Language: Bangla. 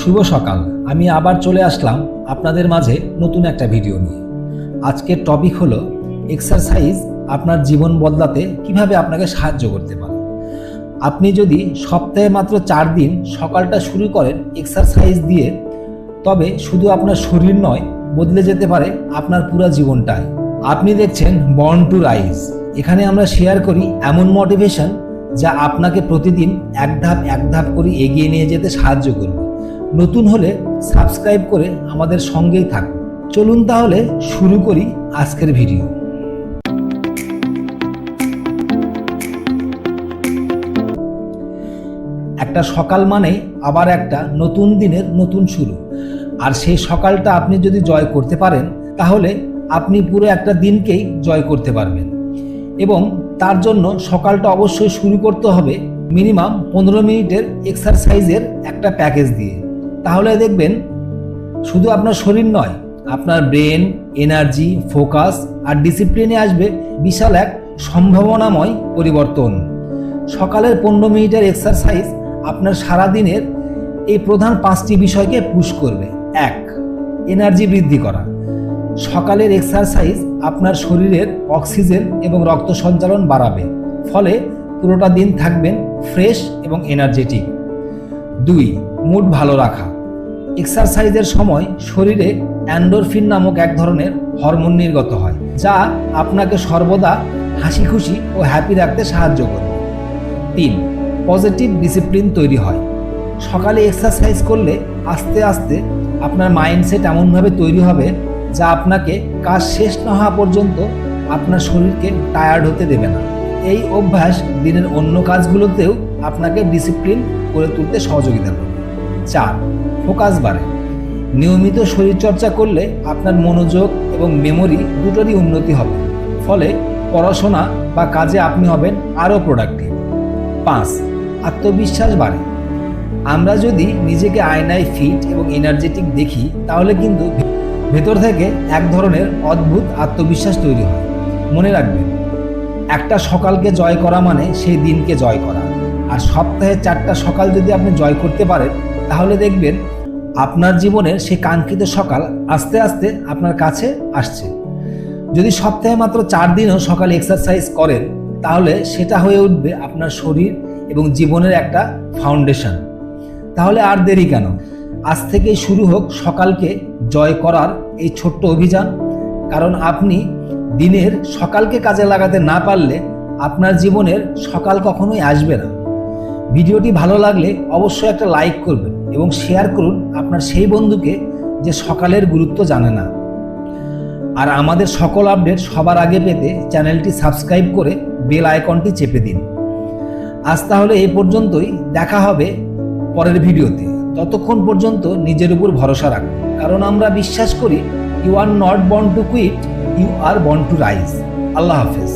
শুভ সকাল। আমি আবার চলে আসলাম আপনাদের মাঝে নতুন একটা ভিডিও নিয়ে। আজকের টপিক হলো এক্সারসাইজ আপনার জীবন বদলাতে কীভাবে আপনাকে সাহায্য করতে পারে। আপনি যদি সপ্তাহে মাত্র চার দিন সকালটা শুরু করেন এক্সারসাইজ দিয়ে, তবে শুধু আপনার শরীর নয়, বদলে যেতে পারে আপনার পুরো জীবনটাই। আপনি দেখছেন বর্ন টু রাইজ এখানে আমরা শেয়ার করি এমন মোটিভেশন যা আপনাকে প্রতিদিন এক ধাপ এক ধাপ করে এগিয়ে নিয়ে যেতে সাহায্য করবে। নতুন হলে সাবস্ক্রাইব করে আমাদের সঙ্গেই থাকুন চলুন তাহলে শুরু করি আজকের ভিডিও। একটা সকাল মানে আবার একটা নতুন দিনের নতুন শুরু। আর সেই সকালটা আপনি যদি জয় করতে পারেন, তাহলে আপনি পুরো একটা দিনকেই জয় করতে পারবেন। এবং তার জন্য সকালটা অবশ্যই শুরু করতে হবে মিনিমাম পনেরো মিনিটের এক্সারসাইজের একটা প্যাকেজ দিয়ে। তাহলে দেখবেন শুধু আপনার শরীর নয়, আপনার ব্রেন, এনার্জি, ফোকাস আর ডিসিপ্লিনে আসবে বিশাল এক সম্ভাবনাময় পরিবর্তন। সকালের পনেরো মিনিটের এক্সারসাইজ আপনার সারাদিনের এই প্রধান পাঁচটি বিষয়কে পুশ করবে। এক, এনার্জি বৃদ্ধি করা। সকালের এক্সারসাইজ আপনার শরীরের অক্সিজেন এবং রক্ত সঞ্চালন বাড়াবে। ফলে পুরোটা দিন থাকবেন ফ্রেশ এবং এনার্জেটিক দুই, মুড ভালো রাখা। এক্সারসাইজের সময় শরীরে অ্যান্ডোরফিন নামক এক ধরনের হরমোন নির্গত হয়, যা আপনাকে সর্বদা হাসি খুশি ও হ্যাপি রাখতে সাহায্য করে। তিন, পজিটিভ ডিসিপ্লিন তৈরি হয়। সকালে এক্সারসাইজ করলে আস্তে আস্তে আপনার মাইন্ডসেট এমনভাবে তৈরি হবে, যা আপনাকে কাজ শেষ না হওয়া পর্যন্ত আপনার শরীরকে টায়ার্ড হতে দেবে না। এই অভ্যাস দিনের অন্য কাজগুলোতেও আপনাকে ডিসিপ্লিন করে তুলতে সহযোগিতা করবে। চার ফোকাস বাড়ে। নিয়মিত শরীরচর্চা করলে আপনার মনোযোগ এবং মেমোরি দুটোরই উন্নতি হবে। ফলে পড়াশোনা বা কাজে আপনি হবেন আরও প্রোডাক্টিভ পাঁচ, আত্মবিশ্বাস বাড়ে। আমরা যদি নিজেকে আয়নায় ফিট এবং এনার্জেটিক দেখি, তাহলে কিন্তু ভেতর থেকে এক ধরনের অদ্ভুত আত্মবিশ্বাস তৈরি হয়। মনে রাখবেন একটা সকালকে জয় করা মানে সেই দিনকে জয় করা। আর সপ্তাহে চারটা সকাল যদি আপনি জয় করতে পারেন, তাহলে দেখবেন আপনার জীবনের সেই কাঙ্ক্ষিত সকাল আস্তে আস্তে আপনার কাছে আসছে। যদি সপ্তাহে মাত্র চার দিনও সকালে এক্সারসাইজ করেন, তাহলে সেটা হয়ে উঠবে আপনার শরীর এবং জীবনের একটা ফাউন্ডেশন তাহলে আর দেরি কেন? আজ থেকেই শুরু হোক সকালকে জয় করার এই ছোট্ট অভিযান। কারণ আপনি দিনের সকালকে কাজে লাগাতে না পারলে আপনার জীবনের সকাল কখনোই আসবে না। ভিডিওটি ভালো লাগলে অবশ্যই একটা লাইক করবেন এবং শেয়ার করুন আপনার সেই বন্ধুকে যে সকালের গুরুত্ব জানে না। আর আমাদের সকল আপডেট সবার আগে পেতে চ্যানেলটি সাবস্ক্রাইব করে বেল আইকনটি চেপে দিন। আজ তাহলে এই পর্যন্তই, দেখা হবে পরের ভিডিওতে। ততক্ষণ পর্যন্ত নিজের উপর ভরসা রাখুন। কারণ আমরা বিশ্বাস করি you are not born to quit you are born to rise Allah হাফেজ।